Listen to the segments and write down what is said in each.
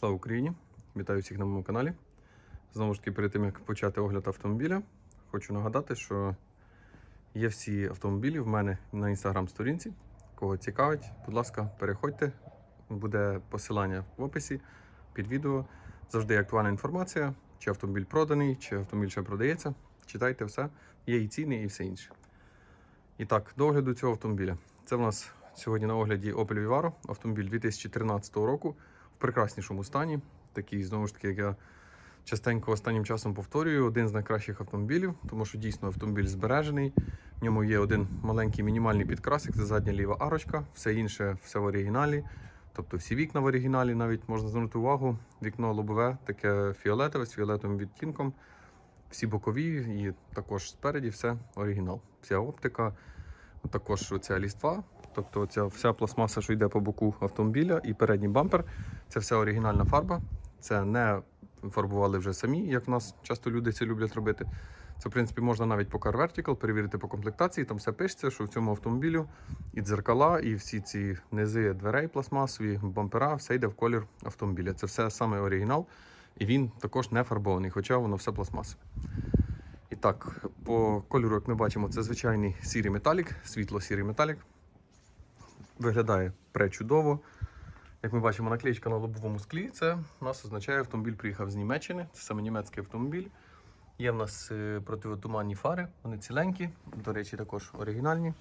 Слава Україні! Вітаю всіх на моєму каналі. Знову ж таки, перед тим як почати огляд автомобіля, хочу нагадати, що є всі автомобілі в мене на інстаграм-сторінці. Кого цікавить, будь ласка, переходьте. Буде посилання в описі під відео. Завжди актуальна інформація, чи автомобіль проданий, чи автомобіль ще продається. Читайте все. Є і ціни, і все інше. І так, до огляду цього автомобіля. Це в нас сьогодні на огляді Opel Vivaro, автомобіль 2013 року прекраснішому стані. Такий, знову ж таки, як я частенько останнім часом повторюю, один з найкращих автомобілів, тому що дійсно автомобіль збережений. В ньому є один маленький мінімальний підкрасик, це задня ліва арочка, все інше все в оригіналі. Тобто всі вікна в оригіналі, навіть можна звернути увагу. Вікно лобове, таке фіолетове з фіолетовим відтінком. Всі бокові і також спереді все оригінал. Вся оптика, також оця ліства, тобто ця вся пластмаса, що йде по боку автомобіля, і передній бампер це все оригінальна фарба. Це не фарбували вже самі, як в нас часто люди це люблять робити. Це, в принципі, можна навіть по Car Vertical перевірити по комплектації. Там все пишеться, що в цьому автомобілю і дзеркала, і всі ці низи дверей пластмасові, бампера, все йде в колір автомобіля. Це все саме оригінал, і він також не фарбований, хоча воно все пластмасове. Так, по кольору, як ми бачимо, це звичайний сірий металік, світло-сірий металік. Виглядає пречудово. Як ми бачимо, наклеєчка на лобовому склі, це у нас означає, автомобіль приїхав з Німеччини. Це саме німецький автомобіль. Є в нас е, противотуманні фари, вони ціленькі, до речі, також оригінальні.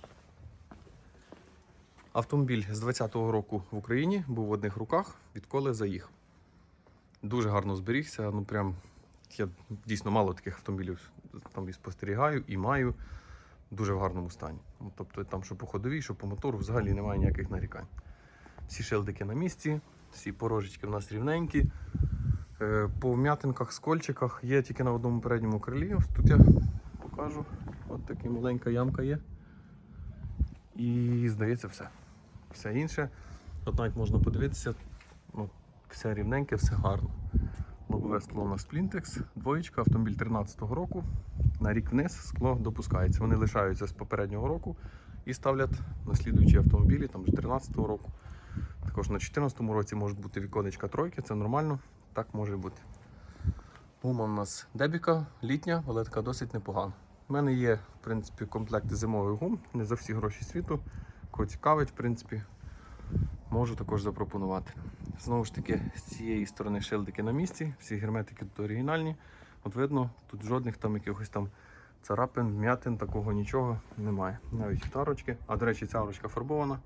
Автомобіль з 20-го року в Україні був в одних руках, відколи заїхав. Дуже гарно зберігся. Ну прям я дійсно мало таких автомобілів там і спостерігаю і маю дуже в гарному стані. Ну, тобто там, що по ходовій, що по мотору, взагалі немає ніяких нарікань. Всі шилдики на місці, всі порожечки в нас рівненькі. Е, По вм'ятинках, скольчиках є тільки на одному передньому крилі. Ось тут я покажу. От така маленька ямка є. І здається все. Все інше. От навіть можна подивитися, ну, все рівненьке, все гарно. Лобове скло нас Plintex, двоєчка, автомобіль 13-го року. На рік вниз скло допускається. Вони лишаються з попереднього року і ставлять на слідуючі автомобілі, там вже 13-го року. Також на 14-му році можуть бути віконечка тройки, це нормально, так може бути. Гума у нас дебіка, літня, але така досить непогана. У мене є, в принципі, комплекти зимових гум, не за всі гроші світу. Кого цікавить, в принципі, можу також запропонувати. Знову ж таки, з цієї сторони шилдики на місці, всі герметики тут оригінальні. От видно, тут жодних там якихось там царапин, вм'ятин, такого нічого немає. Навіть тарочки. А до речі, ця арочка фарбована.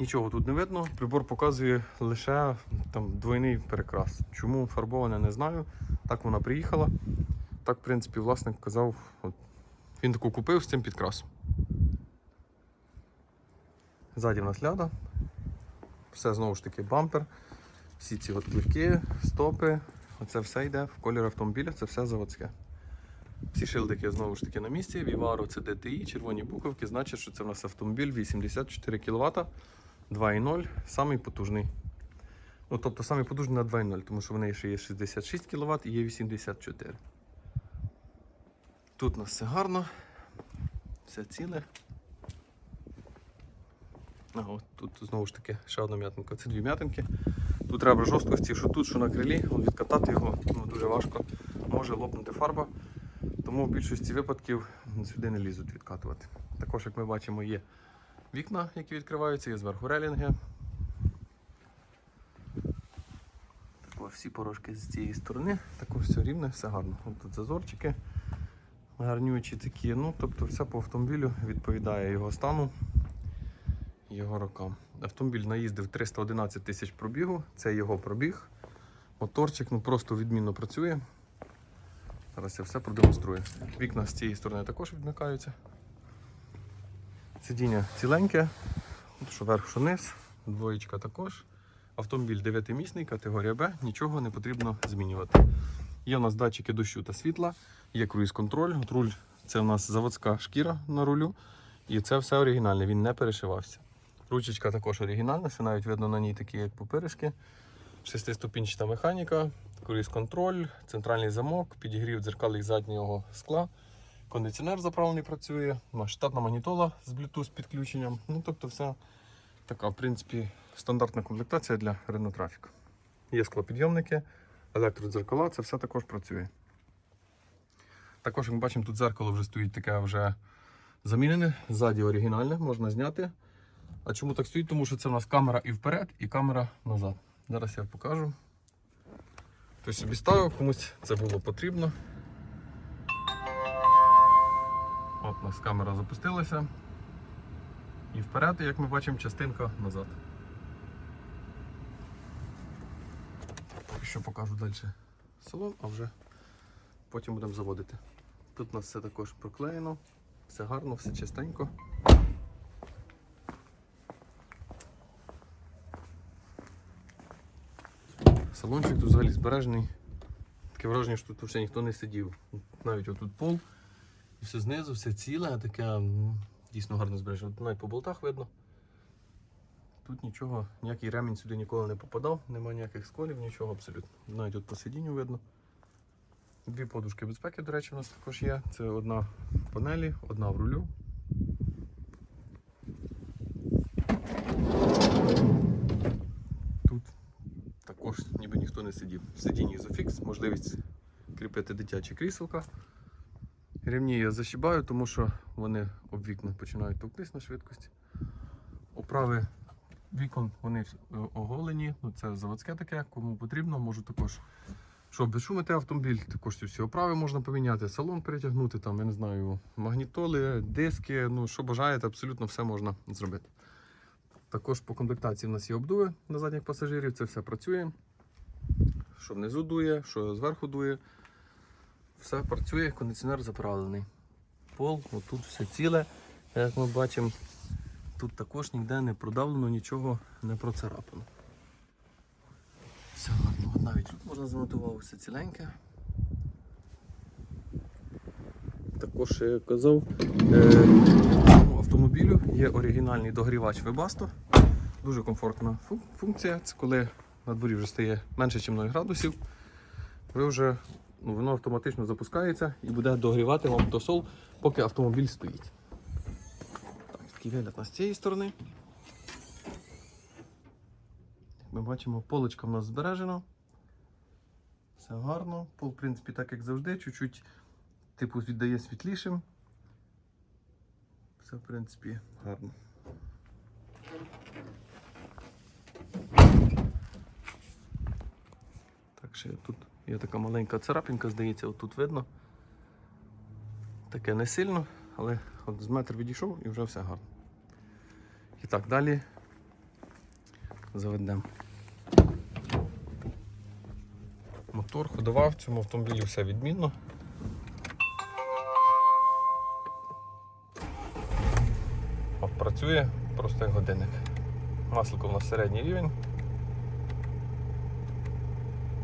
Нічого тут не видно. Прибор показує лише там двойний перекрас. Чому фарбована, не знаю. Так вона приїхала. Так, в принципі, власник казав, от, він таку купив з цим підкрасом. Ззаді в нас ляда. Все знову ж таки бампер. Всі ці от стопи. Оце все йде в колір автомобіля, це все заводське. Всі шилдики знову ж таки на місці. Vivaro це DTI, червоні буковки, значить, що це в нас автомобіль 84 кВт, 2.0, самий потужний. Ну, тобто самий потужний на 2.0, тому що в неї ще є 66 кВт і є 84. Тут у нас все гарно, все ціле. А, от тут знову ж таки ще одна м'ятинка. Це дві м'ятинки. Тут треба жорсткості, що тут, що на крилі. Відкатати його ну, дуже важко. Може лопнути фарба. Тому в більшості випадків сюди не лізуть відкатувати. Також, як ми бачимо, є вікна, які відкриваються, є зверху релінги. Так, ось всі порожки з цієї сторони. Також все рівне, все гарно. От тут зазорчики гарнючі такі. Ну, тобто все по автомобілю відповідає його стану, його рокам. Автомобіль наїздив 311 тисяч пробігу, це його пробіг. Моторчик ну, просто відмінно працює. Зараз я все продемонструю. Вікна з цієї сторони також відмикаються. Сидіння ціленьке, що верх, що низ, двоєчка також. Автомобіль 9-місний, категорія Б, нічого не потрібно змінювати. Є у нас датчики дощу та світла, є круїз-контроль. Руль це у нас заводська шкіра на рулю. І це все оригінальне, він не перешивався. Ручечка також оригінальна, що навіть видно на ній такі як пупиришки. Шестиступінчата механіка, круїз-контроль, центральний замок, підігрів дзеркал і заднього скла. Кондиціонер заправлений працює, штатна магнітола з Bluetooth підключенням. Ну, тобто, все така, в принципі, стандартна комплектація для Renault Traffic. є склопідйомники, електродзеркала, це все також працює. Також, як ми бачимо, тут дзеркало вже стоїть таке вже замінене, ззаді оригінальне, можна зняти. А чому так стоїть? Тому що це у нас камера і вперед, і камера назад. Зараз я покажу. Хтось собі ставив, комусь це було потрібно. От у нас камера запустилася. І вперед, як ми бачимо, частинка назад. Що покажу далі салон, а вже потім будемо заводити. Тут у нас все також проклеєно, все гарно, все чистенько. Салончик тут взагалі збережений. Таке враження, що тут взагалі ніхто не сидів. Навіть отут пол. І все знизу, все ціле, таке м, дійсно гарно збережено. Навіть по болтах видно. Тут нічого, ніякий ремінь сюди ніколи не попадав, немає ніяких сколів, нічого абсолютно. Навіть от по сидінню видно. Дві подушки безпеки, до речі, у нас також є. Це одна в панелі, одна в рулю. Тут також ніби ніхто не сидів. В сидінні ізофікс, можливість кріпити дитячі кріселка. Рівні я защібаю, тому що вони об вікна починають товктись на швидкості. Оправи вікон вони е, оголені, ну це заводське таке, кому потрібно, можу також. Щоб безшумити автомобіль, також всі оправи можна поміняти, салон перетягнути, там, я не знаю, магнітоли, диски, ну що бажаєте, абсолютно все можна зробити. Також по комплектації в нас є обдуви на задніх пасажирів, це все працює. Що внизу дує, що зверху дує. Все працює, кондиціонер заправлений. Пол, отут все ціле, як ми бачимо, тут також ніде не продавлено, нічого не процарапано. Все от навіть тут можна звернути все ціленьке. Також я казав, е, у автомобілю є оригінальний догрівач Webasto. Дуже комфортна функція. Це коли на дворі вже стає менше, ніж 0 градусів. Ви вже, ну, воно автоматично запускається і буде догрівати вам досол, поки автомобіль стоїть. Так, такий вигляд у нас з цієї сторони. Ми бачимо, полочка в нас збережена. Все гарно. Пол, в принципі, так як завжди, чуть-чуть типу віддає світлішим. Все, в принципі, гарно. Так, ще тут є така маленька царапінка, здається, отут видно. Таке не сильно, але от з метр відійшов і вже все гарно. І так, далі заведемо. Мотор, ходова, в цьому автомобілі все відмінно. От працює просто як годинник. Маслико у нас середній рівень.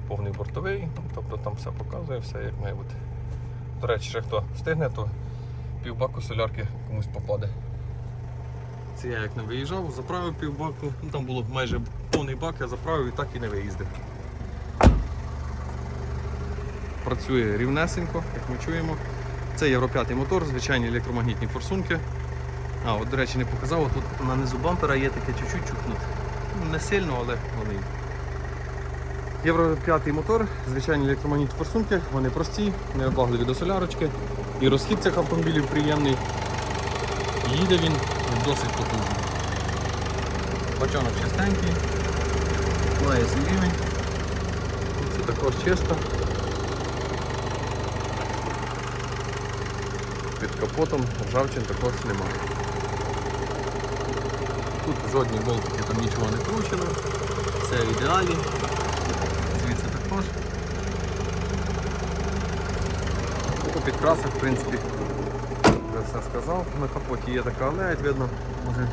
Повний бортовий, ну, тобто там все показує, все як має бути. До речі, ще хто встигне, то півбаку солярки комусь попаде. Це я як не виїжджав, заправив півбаку, ну там було майже повний бак, я заправив і так і не виїздив. Працює рівнесенько, як ми чуємо. Це Євро 5 мотор, звичайні електромагнітні форсунки. А, от, до речі, не показав, тут на низу бампера є таке чуть-чуть чухнути. Ну, Не сильно, але вони. Євро 5 мотор, звичайні електромагнітні форсунки, вони прості, невибагливі до солярочки. І розхід цих автомобілів приємний. Їде він досить потужно. Бачонок чистенький, має свій. Це також чисто. Під капотом ржавчин також немає. Тут жодні болтики там нічого не кручено, все в ідеалі. Звідси також. По підкрасах, в принципі, вже все сказав. На капоті є така ледь, видно, може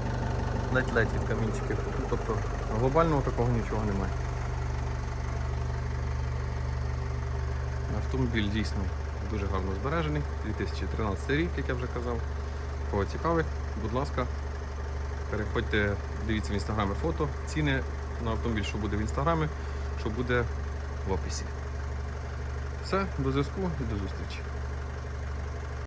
ледь-ледь. Ну, Тобто глобального такого нічого немає. Автомобіль дійсно дуже гарно збережений. 2013 рік, як я вже казав. Кого цікавить, будь ласка, переходьте, дивіться в інстаграмі фото, ціни на автомобіль, що буде в інстаграмі, що буде в описі. Все, до зв'язку і до зустрічі.